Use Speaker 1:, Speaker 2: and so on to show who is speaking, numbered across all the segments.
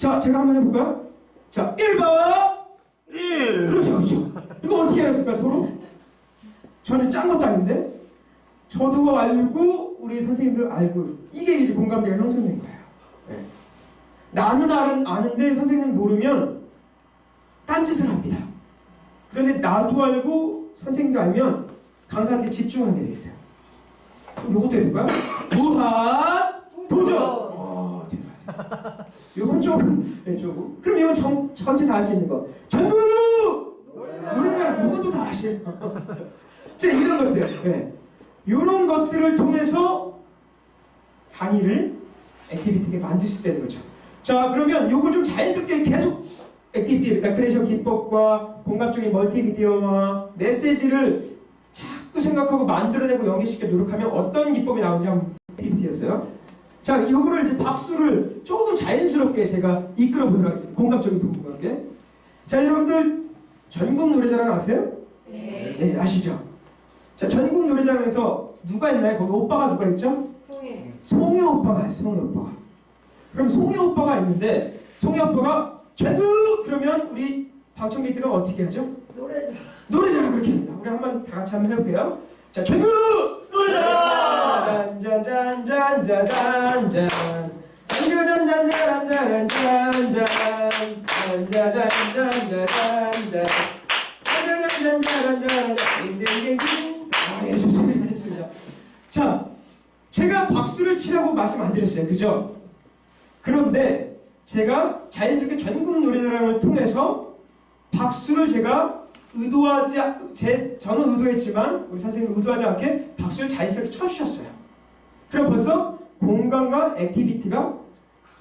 Speaker 1: 자, 제가 한번 해볼까요? 자, 1번!
Speaker 2: 1.
Speaker 1: 그렇죠, 그렇죠. 이거 어떻게 알았을까, 서로? 저는 짠 것도 아닌데? 저도 알고, 우리 선생님들 알고, 이게 이제 공감대가 형성된 거예요. 네. 나는 아는, 아는데 선생님 모르면 딴짓을 합니다. 그런데 나도 알고 선생님도 알면 강사한테 집중하게 돼 있어요. 그럼 요것도 해볼까요? 무한 도전! 요건 조금, 네, 조금. 그럼 이건 전, 전체 다 할 수 있는 거. 전부! 노래자랑 이것도 다 하시요 자, 이런 것들. 네. 이런 것들을 통해서 단위를 액티비티게 만들 수 있다는 거죠. 자, 그러면 요걸 좀 자연스럽게 계속 액티비티, 레크레이션 기법과 공감적인 멀티미디어와 메시지를 자꾸 생각하고 만들어내고 연기시켜 노력하면 어떤 기법이 나오는지 한번 PPT였어요. 자, 이거를 이제 박수를 조금 자연스럽게 제가 이끌어 보도록 하겠습니다. 공감적인 부분과 함께. 자, 여러분들 전국 노래자랑 아세요?
Speaker 3: 네.
Speaker 1: 네, 아시죠? 자, 전국 노래자랑에서 누가 있나요? 거기 오빠가 누가 있죠?
Speaker 3: 송해.
Speaker 1: 송혜 오빠가 있어요, 송혜 오빠가. 그럼 송혜 오빠가 있는데, 송혜 오빠가 전국! 그러면 우리 방청객들은 어떻게 하죠?
Speaker 3: 노래.
Speaker 1: 노래자랑 그렇게 합니다. 우리 한번 다 같이 한번 해볼게요. 자, 전국! 노래자랑! 짠짠짠짠짠짠짠. 자, 제가 박수를 치라고 말씀 안 드렸어요. 그죠? 그런데 제가 자연스럽게 전국 노래자랑을 통해서 박수를 제가 의도하지 않- 제 저는 의도했지만 우리 선생님 의도하지 않게 박수를 자연스럽게 쳐주셨어요. 그럼 벌써 공간과 액티비티가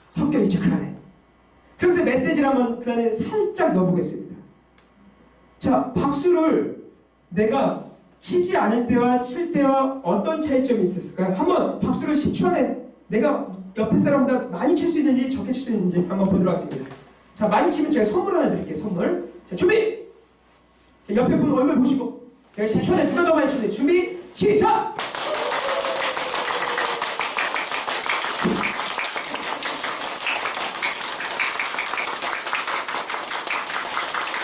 Speaker 1: 섞여 있죠 그 안에. 그래서 메시지를 한번 그 안에 살짝 넣어보겠습니다. 자, 박수를 내가 치지 않을 때와 칠 때와 어떤 차이점이 있었을까요? 한번 박수를 10초 안에 내가 옆에 사람보다 많이 칠 수 있는지 적게 칠 수 있는지 한번 보도록 하겠습니다. 자, 많이 치면 제가 선물 하나 드릴게요. 선물. 자, 준비! 자, 옆에 분 얼굴 보시고 제가 10초 안에 누가 더 많이 치는지 준비 시작!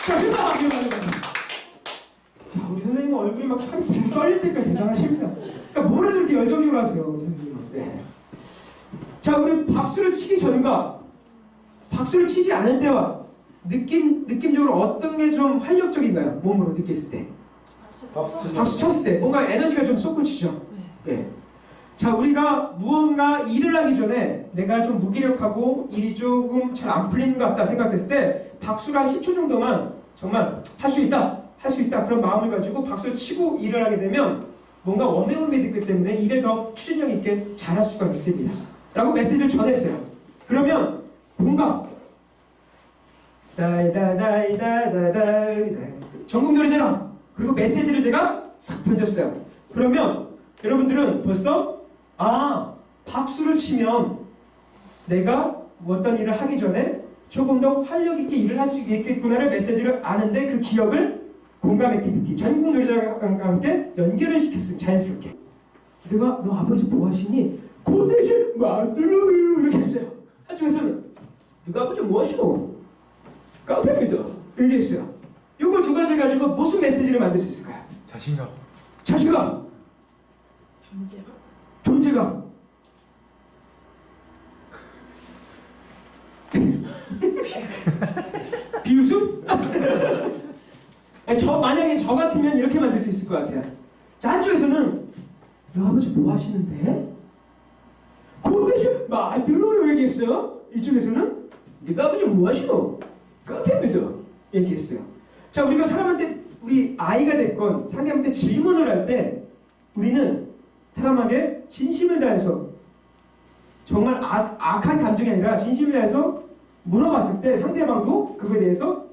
Speaker 1: 자. 야, 우리 선생님 얼굴이 막 살이 붕 떨릴 때까지 대단하십니다. 그러니까 뭘 해도 이렇게 열정적으로 하세요, 우리 선생님은. 네. 자, 우리 박수를 치기 전과 박수를 치지 않을 때와 느낌, 느낌적으로 어떤 게 좀 활력적인가요? 몸으로 느꼈을 때.
Speaker 2: 박수
Speaker 1: 박수 쳤을 때 뭔가 에너지가 좀 솟구치죠. 네. 자, 우리가 무언가 일을 하기 전에 내가 좀 무기력하고 일이 조금 잘 안 풀리는 것 같다 생각했을 때 박수를 한 10초 정도만 정말 할 수 있다, 할 수 있다 그런 마음을 가지고 박수를 치고 일을 하게 되면 뭔가 원명음이 됐기 때문에 일을 더 추진력 있게 잘할 수가 있습니다. 라고 메시지를 전했어요. 그러면 공감. 다이다다이다다다이다 전국 노래자랑 그리고 메시지를 제가 싹 던졌어요. 그러면 여러분들은 벌써 아 박수를 치면 내가 어떤 일을 하기 전에 조금 더 활력 있게 일을 할 수 있겠구나를 메시지를 아는데 그 기억을 공감 액티비티 전국 노래자랑과 함께 연결을 시켰어요 자연스럽게 내가 너 아버지 뭐 하시니? 고대지 만들어 이렇게 했어요 한쪽에서는 네가 아버지 뭐 하시노? 깡패입니다 이렇게 했어요 이걸 두 가지를 가지고 무슨 메시지를 만들 수 있을까요?
Speaker 2: 자신감
Speaker 1: 자신감
Speaker 3: 존재가.
Speaker 1: 존재감. 비웃음? 아니, 저 만약에 저 같으면 이렇게 만들 수 있을 것 같아요. 자 한쪽에서는 너 아버지 뭐 하시는데? 고대지 만들어요 얘기했어요. 이쪽에서는 네가 아버지 뭐 하시노? 카페입니다. 얘기했어요. 자 우리가 사람한테 우리 아이가 됐건 상대한테 질문을 할 때 우리는 사람에게 진심을 다해서 정말 악, 악한 감정이 아니라 진심을 다해서 물어봤을 때 상대방도 그거에 대해서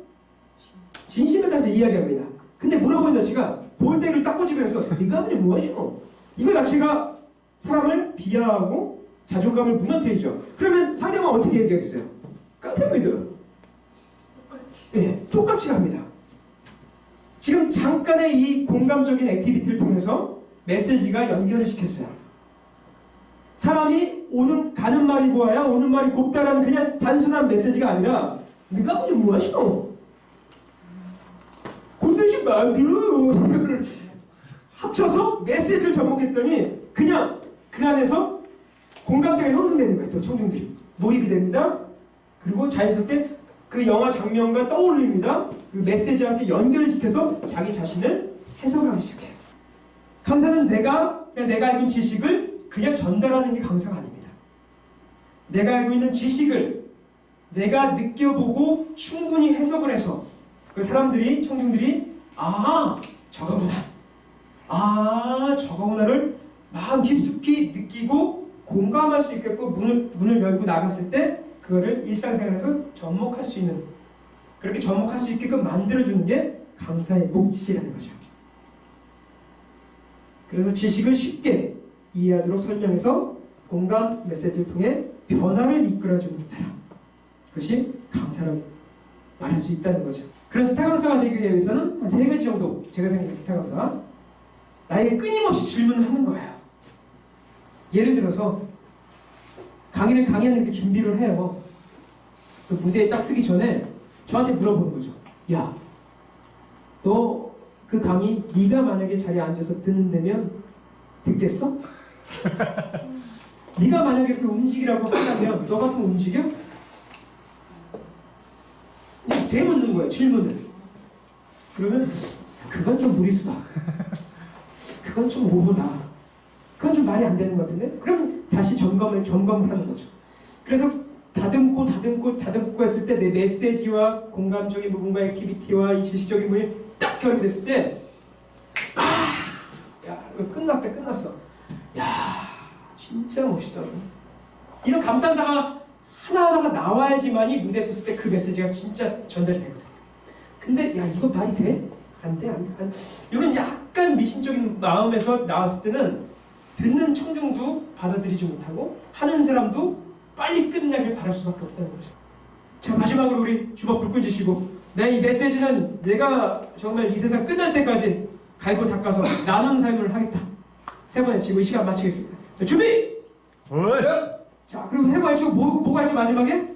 Speaker 1: 진심을 다해서 이야기합니다. 근데 물어본 여자가 볼때를 딱 꼬집으면서 네가 아버지 무엇이노? 이거 자체가 사람을 비하하고 자존감을 무너뜨리죠. 그러면 상대방 어떻게 얘기하겠어요? 깡패입니다. 네, 똑같이 합니다. 지금 잠깐의 이 공감적인 액티비티를 통해서 메시지가 연결을 시켰어요. 사람이 오는 가는 말이 고와야 오는 말이 곱다라는 그냥 단순한 메시지가 아니라 네가 먼저 뭐 하시노? 마음대로 이거를 합쳐서 메시지를 접목했더니 그냥 그 안에서 공감대가 형성되는 거예요. 또 청중들이 몰입이 됩니다. 그리고 자연스럽게 그 영화 장면과 떠올립니다. 그 메시지와 함께 연결을 시켜서 자기 자신을 해석하기 시작해요. 강사는 내가 내가 알고 지식을 그냥 전달하는 게 강사가 아닙니다. 내가 알고 있는 지식을 내가 느껴보고 충분히 해석을 해서 그 사람들이 청중들이 아 저거구나 아 저거구나를 마음 깊숙이 느끼고 공감할 수 있게끔 문을 문을 열고 나갔을 때 그거를 일상생활에서 접목할 수 있는 그렇게 접목할 수 있게끔 만들어주는 게 강사의 몫이라는 거죠. 그래서 지식을 쉽게 이해하도록 설명해서 공감 메시지를 통해 변화를 이끌어주는 사람 그것이 강사라고 말할 수 있다는 거죠. 그런 스타 강사가 되기 위해서는 한 세 가지 정도 제가 생각한 스타 강사 나에게 끊임없이 질문을 하는 거예요. 예를 들어서 강의를 강의하는 게 준비를 해요. 그래서 무대에 딱 쓰기 전에 저한테 물어보는 거죠. 야, 너 그 강의 네가 만약에 자리에 앉아서 듣는다면 듣겠어? 네가 만약에 이렇게 움직이라고 한다면 너 같으면 움직여? 그냥 되묻는 거야 질문을. 그러면 그건 좀 무리수다. 그건 좀 오버다. 그건 좀 말이 안 되는 것 같은데? 그럼 다시 점검을 점검을 하는 거죠. 그래서 다듬고 다듬고 다듬고 했을 때 내 메시지와 공감적인 부분과 액티비티와 이 지식적인 부분이 딱 결합이 됐을 때 아! 야, 끝났다 끝났어. 야, 진짜 멋있다. 이런 감탄사가 하나하나가 나와야지만이 무대에 섰을 때 그 메시지가 진짜 전달이 되거든요. 근데 야, 이거 말이 돼? 안 돼, 안 돼, 안 돼. 이런 약간 미신적인 마음에서 나왔을 때는 듣는 청중도 받아들이지 못하고 하는 사람도 빨리 끝나길 바랄 수밖에 없다는 거죠. 자 마지막으로 우리 주먹 불끈 쥐시고 내 이 메시지는 내가 정말 이 세상 끝날 때까지 갈고 닦아서 나눈 삶을 하겠다. 세 번째 지금 이 시간 마치겠습니다. 자, 준비. 자 그리고 해봐야죠. 뭐 뭐가 할지 마지막에?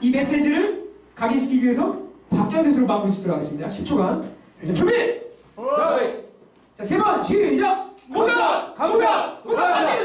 Speaker 1: 이 메시지를 각인시키기 위해서 박장대수로 마무리 짓도록 하겠습니다. 10초간. 자, 준비. 자 세 번. 시작. 공감 공감 공감